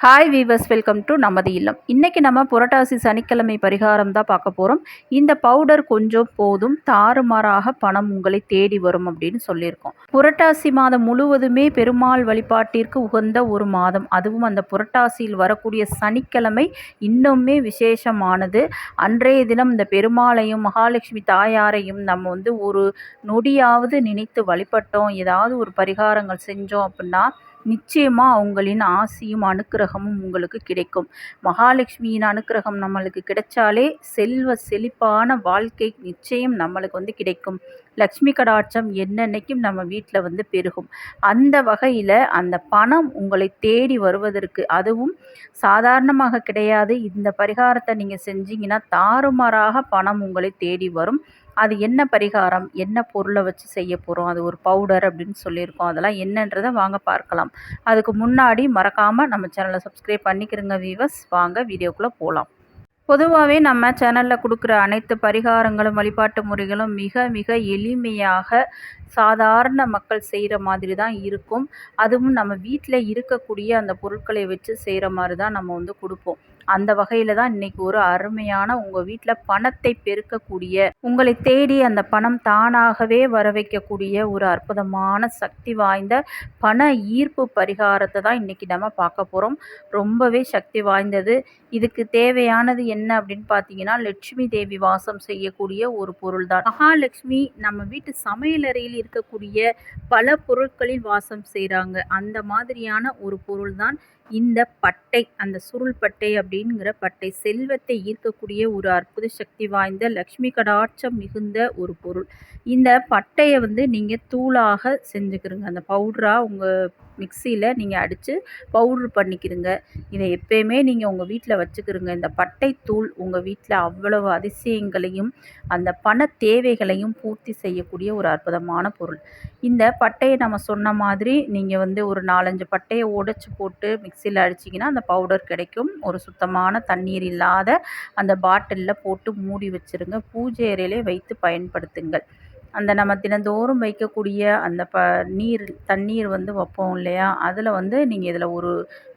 Hi viewers welcome to நமது இல்லம். இன்றைக்கி நம்ம புரட்டாசி சனிக்கிழமை பரிகாரம் தான் பார்க்க போகிறோம் இந்த பவுடர் கொஞ்சம் போதும் தாறுமாறாக பணம் உங்களை தேடி வரும் அப்படின்னு சொல்லியிருக்கோம். புரட்டாசி மாதம் முழுவதுமே பெருமாள் வழிபாட்டிற்கு உகந்த ஒரு மாதம். அதுவும் அந்த புரட்டாசியில் வரக்கூடிய சனிக்கிழமை இன்னுமே விசேஷமானது. அன்றைய தினம் இந்த பெருமாளையும் மகாலட்சுமி தாயாரையும் நம்ம வந்து ஒரு நொடியாவது நினைத்து வழிபட்டோம். ஏதாவது ஒரு பரிகாரங்கள் செஞ்சோம் அப்படின்னா நிச்சயமாக அவங்களின் ஆசியும் அனுக்கிரகமும் உங்களுக்கு கிடைக்கும். மகாலட்சுமியின் அனுக்கிரகம் நம்மளுக்கு கிடைச்சாலே செல்வ செழிப்பான வாழ்க்கை நிச்சயம் நம்மளுக்கு வந்து கிடைக்கும். லக்ஷ்மி கடாட்சம் என்னென்னைக்கும் நம்ம வீட்டில் வந்து பெருகும். அந்த வகையில் அந்த பணம் உங்களை தேடி வருவதற்கு அதுவும் சாதாரணமாக கிடையாது. இந்த பரிகாரத்தை நீங்கள் செஞ்சீங்கன்னா தாறுமாறாக பணம் உங்களை தேடி வரும். அது என்ன பரிகாரம் என்ன பொருளை வச்சு செய்ய போகிறோம் அது ஒரு பவுடர் அப்படின்னு சொல்லியிருக்கோம். அதெல்லாம் என்னன்றதை வாங்க பார்க்கலாம். அதுக்கு முன்னாடி மறக்காமல் நம்ம சேனலை சப்ஸ்கிரைப் பண்ணிக்கிறங்க வீவர்ஸ் வாங்க வீடியோக்குள்ளே போகலாம் பொதுவாகவே நம்ம சேனலில் கொடுக்குற அனைத்து பரிகாரங்களும் வழிபாட்டு முறைகளும் மிக மிக எளிமையாக சாதாரண மக்கள் செய்கிற மாதிரி தான் இருக்கும். அதுவும் நம்ம வீட்டில் இருக்கக்கூடிய அந்த பொருட்களை வச்சு செய்கிற மாதிரி தான் நம்ம வந்து கொடுப்போம். அந்த வகையில் தான் இன்றைக்கி ஒரு அருமையான உங்கள் வீட்டில் பணத்தை பெருக்கக்கூடிய உங்களை தேடி அந்த பணம் தானாகவே வர வைக்கக்கூடிய ஒரு அற்புதமான சக்தி வாய்ந்த பண ஈர்ப்பு பரிகாரத்தை தான் இன்றைக்கி நம்ம பார்க்க போகிறோம் ரொம்பவே சக்தி வாய்ந்தது. இதுக்கு தேவையானது என்ன அப்படின்னு பார்த்தீங்கன்னா லட்சுமி தேவி வாசம் செய்யக்கூடிய ஒரு பொருள் தான். மகாலட்சுமி நம்ம வீட்டு சமையலறையில் இருக்கக்கூடிய பல பொருட்களில் வாசம் செய்கிறாங்க அந்த மாதிரியான ஒரு பொருள் தான் இந்த பட்டை. அந்த சுருள் பட்டை அப்படின்னு அப்படிங்கிற பட்டை செல்வத்தை ஈர்க்கக்கூடிய ஒரு அற்புத சக்தி வாய்ந்த லக்ஷ்மி கடாட்சம் மிகுந்த ஒரு பொருள். இந்த பட்டையை வந்து நீங்கள் தூளாக செஞ்சுக்கிறங்க. அந்த பவுடராக உங்கள் மிக்சியில் நீங்கள் அடித்து பவுட்ரு பண்ணிக்கிறங்க இதை எப்போயுமே நீங்கள் உங்கள் வீட்டில் வச்சுக்கிறங்க இந்த பட்டைத்தூள் உங்கள் வீட்டில் அவ்வளவு அதிசயங்களையும் அந்த பண தேவைகளையும் பூர்த்தி செய்யக்கூடிய ஒரு அற்புதமான பொருள். இந்த பட்டையை நம்ம சொன்ன மாதிரி நீங்கள் வந்து ஒரு நாலஞ்சு பட்டையை உடைச்சி போட்டு மிக்சியில் அடிச்சிங்கன்னா அந்த பவுடர் கிடைக்கும். ஒரு சுத்தமான தண்ணீர் இல்லாத அந்த பாட்டிலில் போட்டு மூடி வச்சுருங்க. பூஜை அறையிலே வைத்து பயன்படுத்துங்கள். அந்த நம்ம தினந்தோறும் வைக்கக்கூடிய அந்த ப நீர் தண்ணீர் வந்து வைப்போம் இல்லையா? அதில் வந்து நீங்கள் இதில் ஒரு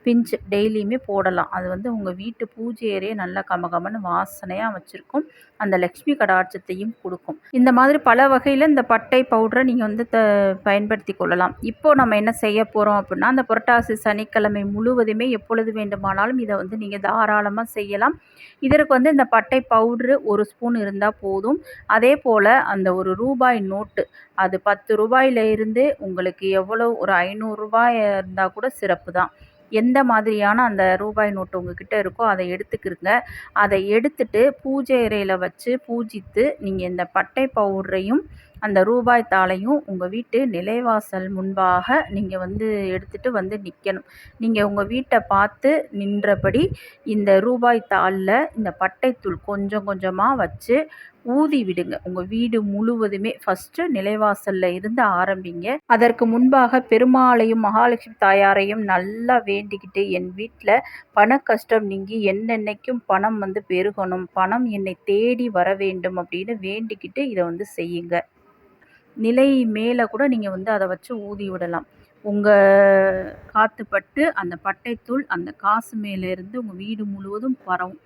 பிஞ்சு டெய்லியுமே போடலாம். அது வந்து உங்கள் வீட்டு பூஜை அறையை நல்லா கமகமன்னு வாசனையாக வச்சுருக்கும். அந்த லக்ஷ்மி கடாட்சத்தையும் கொடுக்கும். இந்த மாதிரி பல வகையில் இந்த பட்டை பவுடரை நீங்கள் வந்து த பயன்படுத்தி கொள்ளலாம். இப்போது நம்ம என்ன செய்ய போகிறோம் அப்படின்னா அந்த புரட்டாசி சனிக்கிழமை முழுவதுமே எப்பொழுது வேண்டுமானாலும் இதை வந்து நீங்கள் தாராளமாக செய்யலாம். இதற்கு வந்து இந்த பட்டை பவுட்ரு ஒரு ஸ்பூன் இருந்தால் போதும். அதே போல் அந்த ஒரு ரூபாய் ரூபாய் நோட்டு. அது பத்து ரூபாயில் இருந்து உங்களுக்கு எவ்வளோ? ஒரு ஐநூறுரூபாய் இருந்தால் கூட சிறப்பு தான் எந்த மாதிரியான அந்த ரூபாய் நோட்டு உங்ககிட்ட இருக்கோ அதை எடுத்துக்கிருங்க. அதை எடுத்துட்டு பூஜை அறையில் வச்சு பூஜித்து நீங்கள் இந்த பட்டை பவுடரையும் அந்த ரூபாய் தாளையும் உங்கள் வீட்டு நிலைவாசல் முன்பாக நீங்கள் வந்து எடுத்துகிட்டு வந்து நிற்கணும் நீங்கள் உங்கள் வீட்டை பார்த்து நின்றபடி இந்த ரூபாய் தாளில் இந்த பட்டைத்தூள் கொஞ்சம் கொஞ்சமாக வச்சு ஊதி விடுங்க. உங்கள் வீடு முழுவதுமே ஃபஸ்ட்டு நிலைவாசலில் இருந்து ஆரம்பிங்க. அதற்கு முன்பாக பெருமாளையும் மகாலட்சுமி தாயாரையும் நல்லா வேண்டிக்கிட்டு என் வீட்டில் பண கஷ்டம் நீங்கி என்னென்னைக்கும் பணம் வந்து பெருகணும். பணம் என்னை தேடி வர வேண்டும் அப்படின்னு வேண்டிக்கிட்டு இதை வந்து செய்யுங்க. நிலை மேலே கூட நீங்கள் வந்து அதை வச்சு ஊதி விடலாம். உங்கள் காற்று பட்டு அந்த பட்டைத்தூள் அந்த காசு மேலேருந்து உங்கள் வீடு முழுவதும் பரவும்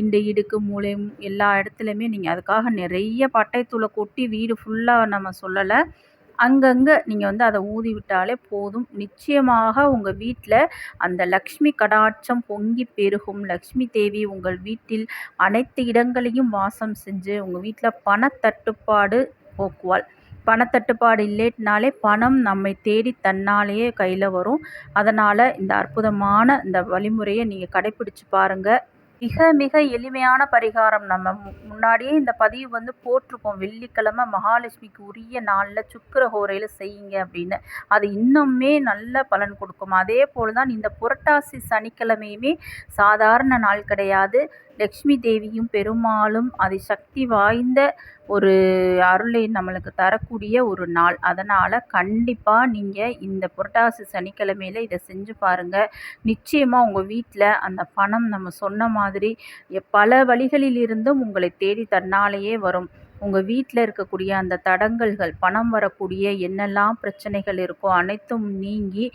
இண்டு இடுக்கு மூளை எல்லா இடத்துலையுமே நீங்கள் அதுக்காக நிறைய பட்டைத்தூளை கொட்டி வீடு ஃபுல்லாக நம்ம சொல்லலை. அங்கங்கே நீங்கள் வந்து அதை ஊதி விட்டாலே போதும். நிச்சயமாக உங்கள் வீட்டில் அந்த லக்ஷ்மி கடாட்சம் பொங்கி பெருகும். லக்ஷ்மி தேவி உங்கள் வீட்டில் அனைத்து இடங்களையும் வாசம் செஞ்சு உங்கள் வீட்டில் பணத்தட்டுப்பாடு போக்குவாள். பணத்தட்டுப்பாடு இல்லைனாலே பணம் நம்மை தேடி தன்னாலேயே கையில் வரும். அதனால் இந்த அற்புதமான இந்த வழிமுறையை நீங்கள் கடைப்பிடிச்சு பாருங்கள் மிக மிக எளிமையான பரிகாரம். நம்ம முன்னாடியே இந்த பதிவு வந்து போட்டிருக்கோம் வெள்ளிக்கிழமை மகாலட்சுமிக்கு உரிய நாளில் சுக்கர ஹோரையில் செய்யுங்க அப்படின்னு. அது இன்னுமே நல்ல பலன் கொடுக்கும். அதே போல் தான் இந்த புரட்டாசி சனிக்கிழமையுமே சாதாரண நாள் கிடையாது. லக்ஷ்மி தேவியும் பெருமாளும் அதிசக்தி வாய்ந்த ஒரு அருளை நம்மளுக்கு தரக்கூடிய ஒரு நாள். அதனால் கண்டிப்பாக நீங்கள் இந்த புரட்டாசி சனிக்கிழமையில் இதை செஞ்சு பாருங்கள் நிச்சயமாக உங்கள் வீட்டில் அந்த பணம் நம்ம சொன்ன மாதிரி பல வழிகளில் இருந்தும் உங்களை தேடி தன்னாலேயே வரும். உங்கள் வீட்டில் இருக்கக்கூடிய அந்த தடங்கல்கள் பணம் வரக்கூடிய என்னெல்லாம் பிரச்சனைகள் இருக்கோ அனைத்தும் நீங்கி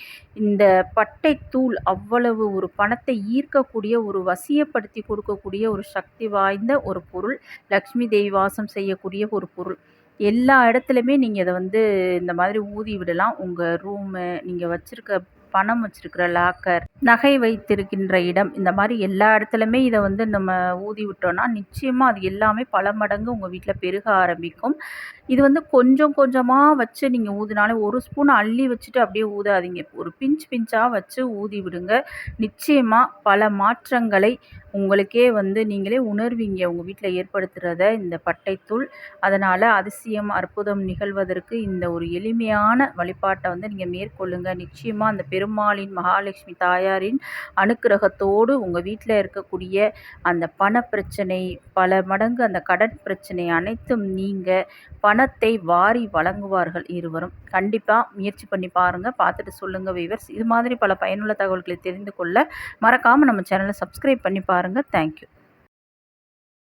இந்த பட்டைத்தூள் அவ்வளவு ஒரு பணத்தை ஈர்க்கக்கூடிய ஒரு வசியப்படுத்தி கொடுக்கக்கூடிய ஒரு சக்தி வாய்ந்த ஒரு பொருள் லக்ஷ்மி தேவி வாசம் செய்யக்கூடிய ஒரு பொருள். எல்லா இடத்துலையுமே நீங்கள் இதை வந்து இந்த மாதிரி ஊதி விடலாம். உங்கள் ரூமு நீங்கள் வச்சுருக்க பணம் வச்சுருக்கிற லாக்கர் நகை வைத்திருக்கின்ற இடம் இந்த மாதிரி எல்லா இடத்துலையுமே இதை வந்து நம்ம ஊதி விட்டோம்னா நிச்சயமாக அது எல்லாமே பல மடங்கு உங்கள் வீட்டில் பெருக ஆரம்பிக்கும். இது வந்து கொஞ்சம் கொஞ்சமாக வச்சு நீங்கள் ஊதினாலே ஒரு ஸ்பூன் அள்ளி வச்சுட்டு அப்படியே ஊதாதீங்க. ஒரு பிஞ்ச் பிஞ்சாக வச்சு ஊதி விடுங்க. நிச்சயமாக பல மாற்றங்களை உங்களுக்கே வந்து நீங்களே உணர்வீங்க. உங்கள் வீட்டில் ஏற்படுத்துகிறத இந்த பட்டைத்தூள். அதனால் அதிசயம் அற்புதம் நிகழ்வதற்கு இந்த ஒரு எளிமையான வழிபாட்டை வந்து நீங்கள் மேற்கொள்ளுங்கள் நிச்சயமாக அந்த பெருமாளின் மகாலட்சுமி தாயாரின் அனுக்கிரகத்தோடு உங்கள் வீட்டில் இருக்கக்கூடிய அந்த பண பிரச்சனை பல மடங்கு அந்த கடன் பிரச்சனை அனைத்தும் நீங்க பணத்தை வாரி வழங்குவார்கள் இருவரும். கண்டிப்பாக முயற்சி பண்ணி பாருங்கள் பார்த்துட்டு சொல்லுங்கள் வீவர்ஸ் இது மாதிரி பல பயனுள்ள தகவல்களை தெரிந்து கொள்ள மறக்காமல் நம்ம சேனலை சப்ஸ்கிரைப் பண்ணி பாருங்கள் தேங்க்யூ